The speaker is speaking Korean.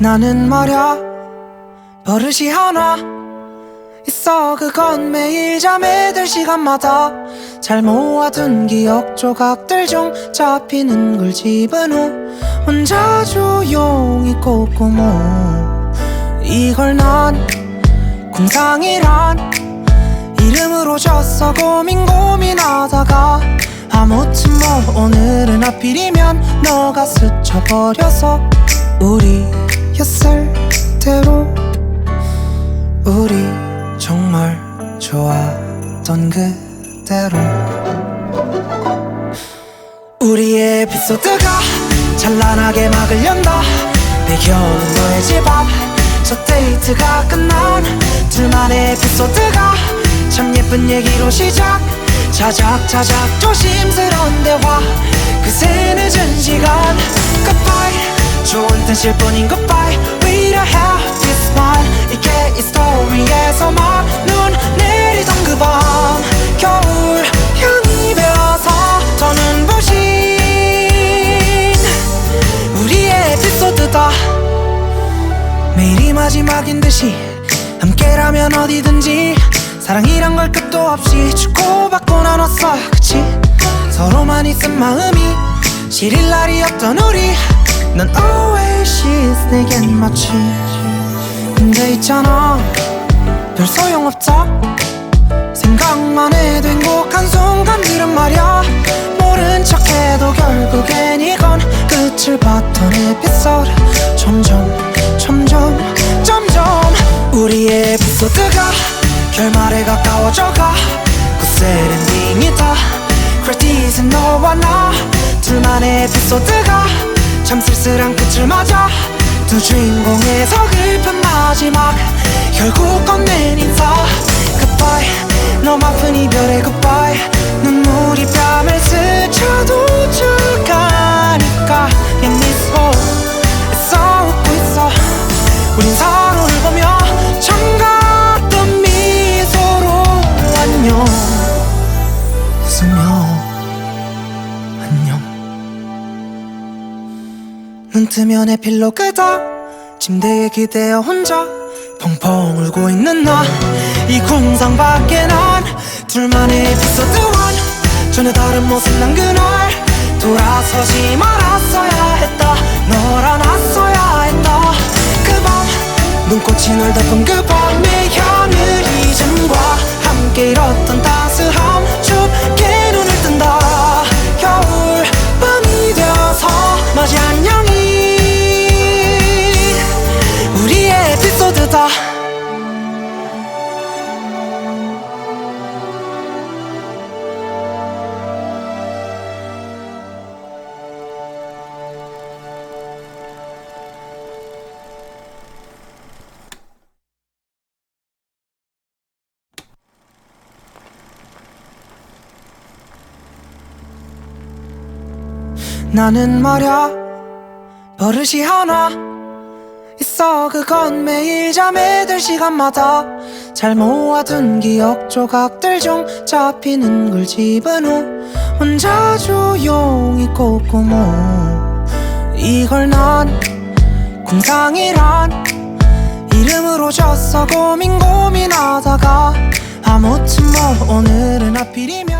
나는 말야 버릇이 하나 있어. 그건 매일 잠에 들 시간마다 잘 모아둔 기억 조각들 중 잡히는 걸 집은 후 혼자 조용히 꼼꼼모. 이걸 난 궁상이란 이름으로 줬어. 고민 고민하다가 아무튼 뭐 오늘은 하필이면 너가 스쳐버려서 우리 였을 대로 우리 정말 좋았던 그대로. 우리의 에피소드가 찬란하게 막을 연다. 배겨는 너의 집 앞 첫 데이트가 끝난 둘만의 에피소드가. 참 예쁜 얘기로 시작. 자작자작 조심스러운 대화. 그새 늦은 시간. Goodbye 좋은 뜻일 뿐인 goodbye We don't have this smile 이게 이 스토리에서만 눈 내리던 그 밤. 겨울 향이 배어서 더 눈부신 우리의 에피소드다. 매일이 마지막인 듯이 함께라면 어디든지 사랑이란 걸 끝도 없이 주고받고 나눴어. 그치? 서로만 있은 마음이 시릴 날이 없던 우리 넌 oasis 내겐 마치 근데 있잖아. 별 소용없다 생각만 해도 행복한 순간들은 말야. 모른 척해도 결국엔 이건 끝을 봤던 에피소드. 점점 점점 점점 우리의 에피소드가 결말에 가까워져가. 굳셀 엔딩이다 크레딧은 너와 나. 둘만의 에피소드가 참 쓸쓸한 끝을 맞아 두 주인공의 서글픈 마지막 결국 건넨 인사. Goodbye. 너무 아픈 이별의 goodbye. 눈물이 뺨을 스쳐도 Yeah miss home 애써 웃고 있어. 우린 서로를 보며 정같던 미소로 안녕 웃으며 눈 뜨면 에필로 그다. 침대에 기대어 혼자 펑펑 울고 있는 나. 이 궁상 밖에 난 둘만의 에피소드 원. 전혀 다른 모습 난 그날. 돌아서지 말았어야 했다. 널 안았어야 했다. 그 밤 눈꽃이 널 덮은 그 밤의 하늘 이즘과 함께 잃었던 따 나는 말야 버릇이 하나 있어. 그건 매일 잠에 들 시간마다 잘 모아둔 기억 조각들 중 잡히는 걸 집은 후 혼자 조용히 꼼꼼모 이걸 난 궁상이란 이름으로 줬어. 고민 고민하다가 아무튼 뭐 오늘은 하필이면